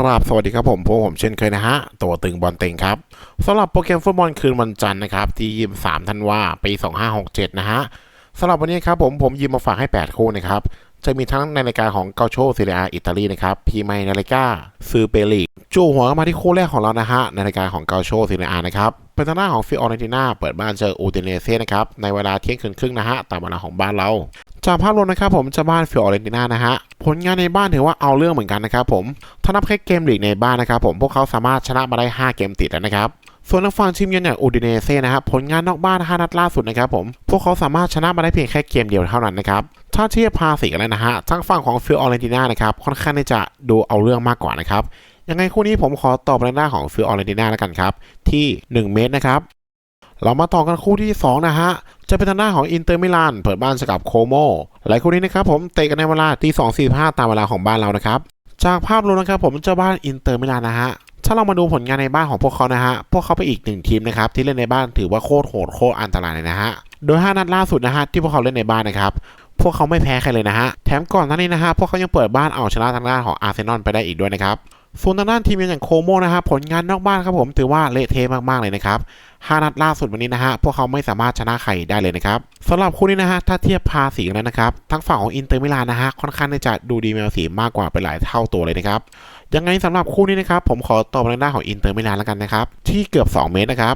ครับสวัสดีครับผมพวกผมเช่นเคยนะฮะ ตัวตึงบอลเต็งครับสำหรับโปรแกรมฟุตบอลคืนวันจันทร์นะครับ ที่23ธันวาปี 2567 นะฮะสำหรับวันนี้ครับผมผมยิมมาฝากให้ 8 คู่นะครับ จะมีทั้งในรายการของเกาโชซีเรียอิตาลีนะครับพีไมนาริก้าซูเปลีก จู่หัวมาที่คู่แรกของเรานะฮะ ในรายการของเกาโชซีเรียนะครับเป็นทางหน้าของฟิออเรนติน่าเปิดบ้านเจออูเดเนเซ่นะครับ ในเวลาเที่ยงคืนครึ่งนะฮะ ตามเวลาของบ้านเรา จากภาพรวมนะครับผมจะบ้านฟิออเรนติน่านะฮะ ผลงานในบ้านถือว่าเอาเรื่องเหมือนกันนะครับผม ถ้านับแค่เกมลีกในบ้านนะครับผมพวกเขาสามารถชนะมาได้ 5 เกมติดแล้วนะครับส่วนทางฝั่งทีมเยือนอย่างอูดิเนเซ่นะครับผลงานนอกบ้าน 5 นัดล่าสุดนะครับผม พวกเขาสามารถชนะมาได้เพียงแค่เกมเดียวเท่านั้นนะครับถ้าเทียบภาษีกันแล้วนะฮะทางฝั่งของฟิลออเรนติน่านะครับค่อนข้างที่จะดูเอาเรื่องมากกว่านะครับ ยังไงคู่นี้ผมขอตอบในหน้าของฟิลออเรนติน่าแล้วกันครับ ที่ 1 เมตรนะครับเรามาต่อกันคู่ที่ 2 นะฮะ จะเป็นทางหน้าของอินเตอร์มิลานเปิดบ้านสกับโคโมหลายคู่นี้นะครับผมเตะกันในเวลาตี2 4 5 ตามเวลาของบ้านเรานะครับ จากภาพรวมนะครับผมเจ้าบ้านอินเตอร์มิลานนะฮะ ถ้าเรามาดูผลงานในบ้านของพวกเขานะฮะ พวกเขาเป็นอีกหนึ่งทีมนะครับที่เล่นในบ้านถือว่าโคตรโหดโคตรอันตรายเลยนะฮะ โดย 5 นัดล่าสุดนะฮะที่พวกเขาเล่นในบ้านนะครับพวกเขาไม่แพ้ใครเลยนะฮะ แถมก่อนหน้านี้นะฮะพวกเขายังเปิดบ้านเอาชนะทางด้านของอาร์เซนอลไปได้อีกด้วยนะครับ ส่วนทางด้านทีมอย่างโคโมนะฮะผลงานนอกบ้านครับผมถือว่าเละเทะมากๆเลยนะครับ5นัดล่าสุดวันนี้นะฮะพวกเขาไม่สามารถชนะใครได้เลยนะครับสำหรับคู่นี้นะฮะถ้าเทียบภาษีแล้วนะครับทั้งฝั่งของอินเตอร์มิลานนะฮะค่อนข้างจะดูดีมีภาษีมากกว่าไปหลายเท่าตัวเลยนะครับยังไงสำหรับคู่นี้นะครับผมขอตอบในหน้าของอินเตอร์มิลานแล้วกันนะครับที่เกือบ 2 เมตรนะครับ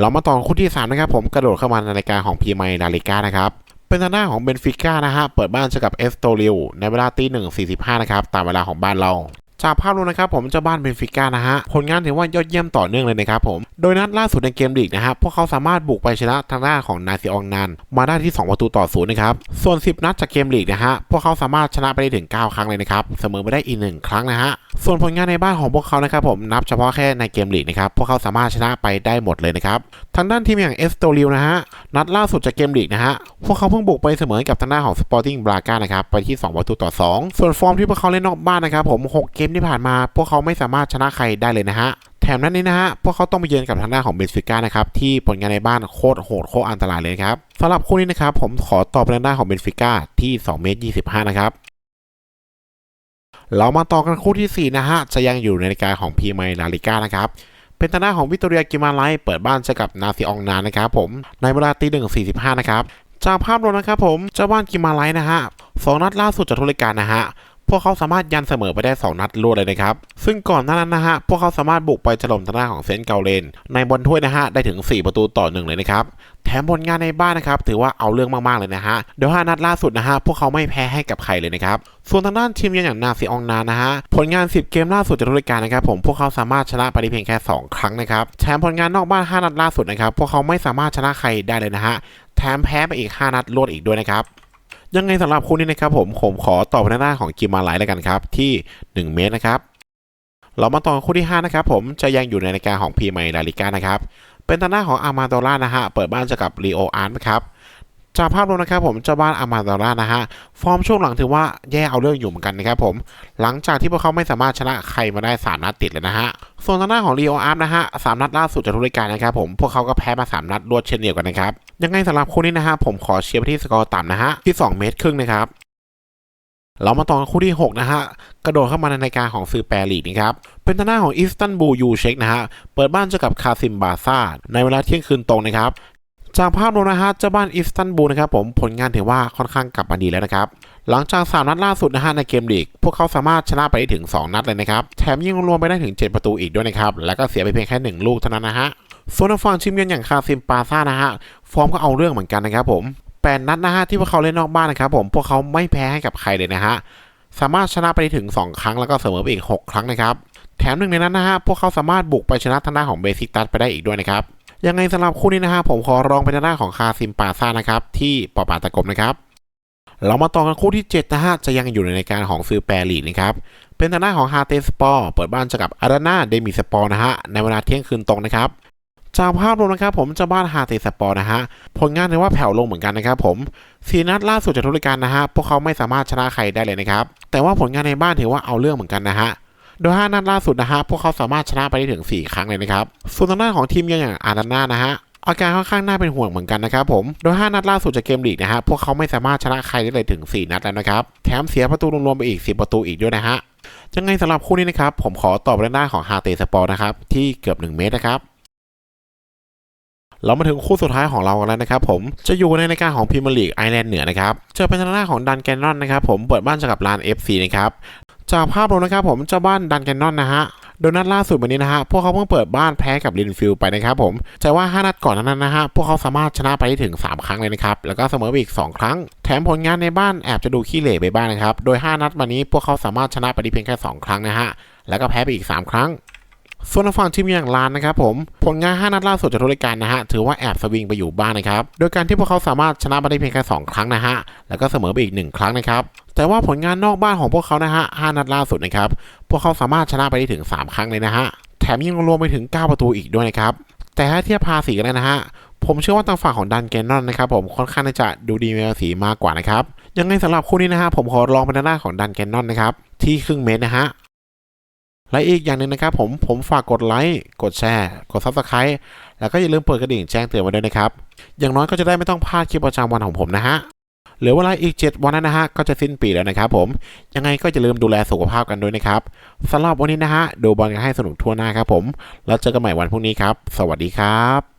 เรามาต่อคู่ที่3นะครับผมกระโดดเข้ามาในรายการของพีไมนาลิก้านะครับเป็นทางหน้าของเบนฟิก้านะฮะเปิดบ้านเจอกับเอสโตริลในเวลาตีหนึ่งสี่สิบห้านะครับตามเวลาของบ้านเรา จากภาพรวมนะครับผมเจ้าบ้านเบนฟิก้านะฮะผลงานถือว่ายอดเยี่ยมต่อเนื่องเลยนะครับผมโดยนัดล่าสุดในเกมลีกนะฮะพวกเขาสามารถบุกไปชนะทางด้านของนาซิอองนันมาได้ที่ 2 ประตูต่อศูนย์นะครับส่วน 10 นัดจากเกมลีกนะฮะพวกเขาสามารถชนะไปได้ถึง 9 ครั้งเลยนะครับเสมอไปได้อีกหนึ่งครั้งนะฮะส่วนผลงานในบ้านของพวกเขานะครับผมนับเฉพาะแค่ในเกมลีกนะครับพวกเขาสามารถชนะไปได้หมดเลยนะครับทางด้านทีมอย่างเอสโตริลนะฮะนัดล่าสุดจากเกมลีกนะฮะพวกเขาเพิ่งบุกไปเสมอกับทางด้านของสปอร์ติ้งบราก้านะครับไปที่ 2 ประตูต่อ 2 ส่วนฟอร์มที่พวกเขาเล่นนอกบ้านนะครับผมหกเกมที่ผ่านมาพวกเขาไม่สามารถชนะใครได้เลยนะฮะแถมนั้นนี้นะฮะ พวกเขาต้องไปเยือนกับทางด้านของเบนฟิก้านะครับ ที่ผลงานในบ้านโคตรโหดโคตรอันตรายเลยครับสำหรับคู่นี้นะครับ ผมขอตอบในด้านของเบนฟิก้าที่2เมตร25 นะครับ เรามาต่อกันคู่ที่ 4 นะฮะ จะยังอยู่ในรายการของพีไมลาลิก้านะครับ เป็นทางด้านของวิตเตอเรียกิมาไลเปิดบ้านเจอกับนาซิองนานนะครับผม ในเวลาตีหนึ่งสี่สิบห้านะครับ จากภาพรวมนะครับผม เจ้าบ้านกิมาไลนะฮะสองนัดล่าสุดจากทุรายการนะฮะ พวกเขาสามารถยันเสมอไปได้ 2 นัดรวดเลยนะครับ ซึ่งก่อนหน้านั้นนะฮะ พวกเขาสามารถบุกไปถล่มทางด้านของเซนต์เกาเลน ในบอลถ้วยนะฮะ ได้ถึง 4 ประตูต่อหนึ่งเลยนะครับ แถมผลงานในบ้านนะครับ ถือว่าเอาเรื่องมาก ๆ เลยนะฮะ เดี๋ยวห้านัดล่าสุดนะฮะ พวกเขาไม่แพ้ให้กับใครเลยนะครับ ส่วนทางด้านทีมยอย่างนาซิอองนานะฮะ ผลงาน 10 เกมล่าสุดจากทุกรายการนะครับผม พวกเขาสามารถชนะไปได้เพียงแค่ 2 ครั้งนะครับ แถมผลงานนอกบ้าน 5 นัดล่าสุดนะครับ พวกเขาไม่สามารถชนะใครได้เลยนะฮะ แถมแพ้ไปอีก 5 นัดรวดอีกด้วยนะครับ ยังไงสำหรับคู่นี้นะครับผมผมขอตอบในหน้าของกิมมาไลท์แล้วกันครับ ที่ 1 เมตรนะครับ เรามาต่อคู่ที่ 5 นะครับผมจะยังอยู่ในรายการของพีไมลาลิก้านะครับ เป็นทางหน้าของอามาโดล่านะฮะ เปิดบ้านเจอกับลีโออาร์ตนะครับ จากภาพรวมนะครับผมเจ้าบ้านอามาโดล่านะฮะฟอร์มช่วงหลังถือว่าแย่เอาเรื่องอยู่เหมือนกันนะครับผม หลังจากที่พวกเขาไม่สามารถชนะใครมาได้3นัดติดเลยนะฮะส่วนทางด้านของลีโออาร์นะฮะสามนัดล่าสุดจากทุกรายการนะครับผมพวกเขาก็แพ้มา3นัดรวดเช่นเดียวกันนะครับยังไงสำหรับคู่นี้นะฮะผมขอเชียร์ไปที่สกอร์ต่ำนะฮะที่2เมตรครึ่งนะครับเรามาต่อนคู่ที่ 6 นะฮะ กระโดดเข้ามาในรายการของซือแปรลีกนะครับ เป็นทางหน้าของอิสตันบูลยูเช็กนะฮะ เปิดบ้านเจอกับคาซิมบาซ่าในเวลาเที่ยงคืนตรงนะครับ จากภาพรวมนะฮะเจ้าบ้านอิสตันบูลนะครับผมผลงานถือว่าค่อนข้างกลับมาดีแล้วนะครับ หลังจาก 3 นัดล่าสุดนะฮะในเกมลีก พวกเขาสามารถชนะไปได้ถึง 2 นัดเลยนะครับ แถมยิงรวมไปได้ถึง 7 ประตูอีกด้วยนะครับ แล้วก็เสียไปเพียงแค่ 1 ลูกเท่านั้นนะฮะส่วนทางฝั่งทีมเยือนอย่างคาซิมปาซ่านะฮะฟอร์มก็เอาเรื่องเหมือนกันนะครับผมแปดนัดนะฮะที่พวกเขาเล่นนอกบ้านนะครับผมพวกเขาไม่แพ้ให้กับใครเลยนะฮะสามารถชนะไปได้ถึง 2 ครั้งแล้วก็เสมอไปอีก 6 ครั้งนะครับ แถมหนึ่งในนั้นนะฮะพวกเขาสามารถบุกไปชนะทางด้านของเบซิกตัสไปได้อีกด้วยนะครับ ยังไงสำหรับคู่นี้นะฮะผมขอรองไปทางด้านของคาซิมปาซ่านะครับ ที่ปอปาตะกบนะครับ เรามาต่อกันคู่ที่7นะฮะจะยังอยู่ในรายการของซื้อแปรลีนะครับ เป็นทางด้านของฮาเตสปอร์เปิดบ้านเจอกับอารานาเดมิสปอร์นะฮะในเวลาเที่ยงคืนตรงนะครับจากภาพรวมนะครับผมเจ้าบ้านฮาเตสปอร์นะฮะผลงานถือว่าแผ่วลงเหมือนกันนะครับผมสีนัดล่าสุดจากทุกรายการนะฮะพวกเขาไม่สามารถชนะใครได้เลยนะครับแต่ว่าผลงานในบ้านถือว่าเอาเรื่องเหมือนกันนะฮะ โดย 5 นัดล่าสุดนะฮะพวกเขาสามารถชนะไปได้ถึง 4 ครั้งเลยนะครับ ส่วนทางด้านของทีมอย่างอารานานะฮะอาการค่อนข้างน่าเป็นห่วงเหมือนกันนะครับผม โดย 5 นัดล่าสุดจากเกมลีกนะฮะ พวกเขาไม่สามารถชนะใครได้เลยถึง 4 นัดแล้วนะครับ แถมเสียประตูรวมๆไปอีก 10 ประตูอีกด้วยนะฮะ ยังไงสำหรับคู่นี้นะครับ ผมขอตอบเรื่องด้านของฮาเตสปอร์นะครับ ที่เกือบ 1 เมตรนะครับ เรามาถึงคู่สุดท้ายของเรากันแล้วนะครับผม จะอยู่ในรายการของพรีเมียร์ลีกไอร์แลนด์เหนือนะครับ เจอเป็นทางด้าของดันแกนนอนนะครับผม เปิดบ้านเจอกับลาน FC นะครับ จากภาพรวมนะครับผมเจ้าบ้านดันแกนนอนนะฮะโดยนัดล่าสุดวันนี้นะฮะพวกเขาเพิ่งเปิดบ้านแพ้กับลินฟิลไปนะครับผมแต่ว่า 5 นัดก่อนนั้นนะฮะพวกเขาสามารถชนะไปได้ถึง 3 ครั้งเลยนะครับแล้วก็เสมอไปอีก 2 ครั้ง แถมผลงานในบ้านแอบจะดูขี้เหร่ไปบ้างนะครับโดย 5 นัดวันนี้พวกเขาสามารถชนะไปได้เพียงแค่ 2 ครั้งนะฮะแล้วก็แพ้ไปอีก 3 ครั้ง ส่วนทางฝั่งทีมอย่างลานนะครับผม ผลงาน 5 นัดล่าสุดจากทุกรายการนะฮะ ถือว่าแอบสวิงไปอยู่บ้างนะครับ โดยการที่พวกเขาสามารถชนะมาได้เพียงแค่ 2 ครั้งนะฮะ แล้วก็เสมอไปอีก 1 ครั้งนะครับ แต่ว่าผลงานนอกบ้านของพวกเขานะฮะ 5 นัดล่าสุดนะครับ พวกเขาสามารถชนะไปได้ถึง 3 ครั้งเลยนะฮะ แถมยังรวมไปถึง 9 ประตูอีกด้วยนะครับ แต่ถ้าเทียบภาษีกันเลยนะฮะ ผมเชื่อว่าทางฝั่งของดันแกนนอนนะครับผมค่อนข้างจะดูดีมีภาษีมากกว่านะครับ ยังไงสำหรับคู่นี้นะฮะผมขอลองเป็นทางด้าของดันแกนนอนนะครับที่ครึ่งเมตรนะฮะ และอีกอย่างหนึ่งนะครับผมผมฝากกดไลค์กดแชร์ กด Subscribe แล้วก็อย่าลืมเปิดกระดิ่งแจ้งเตือนไว้ด้วยนะครับ อย่างน้อยก็จะได้ไม่ต้องพลาดคลิปประจำวันของผมนะฮะเหลือเวลาอีก 7 วันนะฮะก็จะสิ้นปีแล้วนะครับผมยังไงก็อย่าลืมดูแลสุขภาพกันด้วยนะครับสำหรับวันนี้นะฮะดูบอลกันให้สนุกทั่วหน้าครับผมแล้วเจอกันใหม่วันพรุ่งนี้ครับ สวัสดีครับ